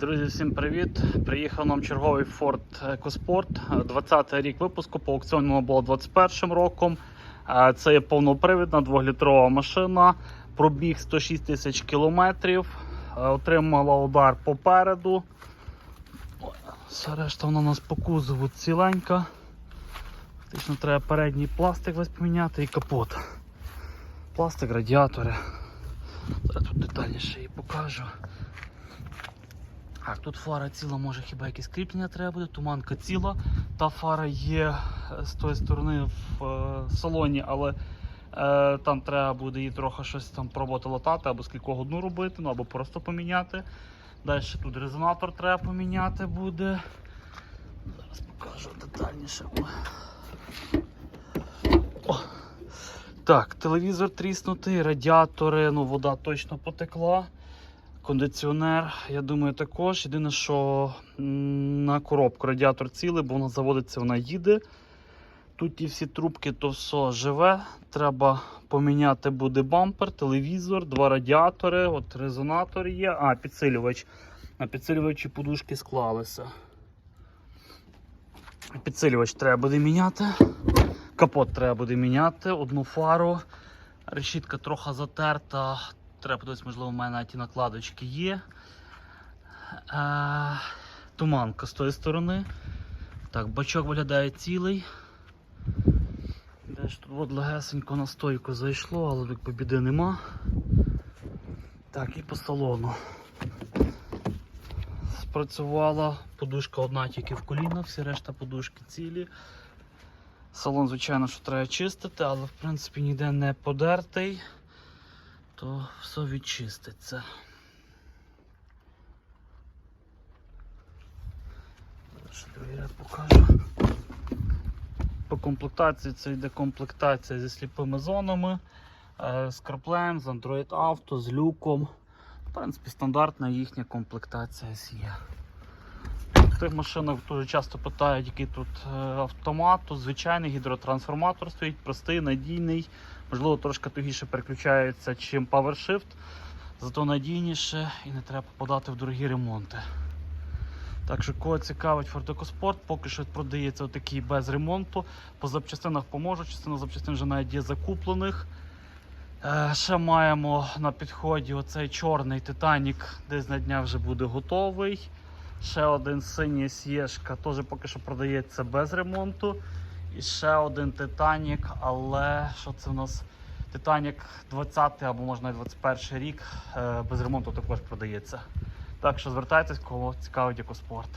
Друзі, всім привіт! Приїхав нам черговий Ford EcoSport. 20 й рік випуску, по аукціону було 21 роком. Це є повнопривідна двохлітрова машина. Пробіг 106 тисяч кілометрів. Отримала удар попереду. Все решта вона у нас по кузову ціленька. Фактично треба передній пластик весь поміняти і капот. Пластик, радіатори. Зараз тут детальніше її покажу. Так, тут фара ціла, може хіба якесь кріплення треба буде, туманка ціла. Та фара є е, з тої сторони в е, салоні, але е, там треба буде її трохи щось там пробувати латати або з кількох одну робити, ну або просто поміняти. Далі тут резонатор треба поміняти буде. Зараз покажу детальніше. О. Так, телевізор тріснутий, радіатори, ну вода точно потекла. Кондиціонер, я думаю, також. Єдине, що на коробку радіатор цілий, бо вона заводиться, вона їде. Тут ті всі трубки, то все живе. Треба поміняти буде бампер, телевізор, два радіатори, от резонатор є. А, підсилювач. На підсилювачі подушки склалися. Підсилювач треба буде міняти. Капот треба буде міняти, одну фару. Решітка трохи затерта. Треба подивитися, можливо, у мене ті накладочки є. Е, туманка з тої сторони. Так, бачок виглядає цілий. Десь тут от легесенько на стойку зайшло, але якби біди нема. Так, і по салону. Спрацювала подушка одна тільки в коліна, всі решта подушки цілі. Салон, звичайно, що треба чистити, але в принципі ніде не подертий то все відчиститься. Ще другий ряд покажу. По комплектації це йде комплектація зі сліпими зонами, е, з краплем, з Android Auto, з люком. В принципі, стандартна їхня комплектація є. Тих машинах дуже часто питають, який тут е, автомат. Тут звичайний гідротрансформатор стоїть, простий, надійний. Можливо, трошки тугіше переключається, чим PowerShift, зато надійніше і не треба попадати в дорогі ремонти. Так що, кого цікавить Ford поки що продається отакий без ремонту. По запчастинах поможу, частина запчастин вже навіть є закуплених. Е, ще маємо на підході оцей чорний Титанік, десь на днях вже буде готовий. Ще один синій Сєшка, теж поки що продається без ремонту. І ще один Титанік, але що це у нас? Титанік 20 або можна 21 рік е, без ремонту також продається. Так що звертайтесь, кого цікавить екоспорт.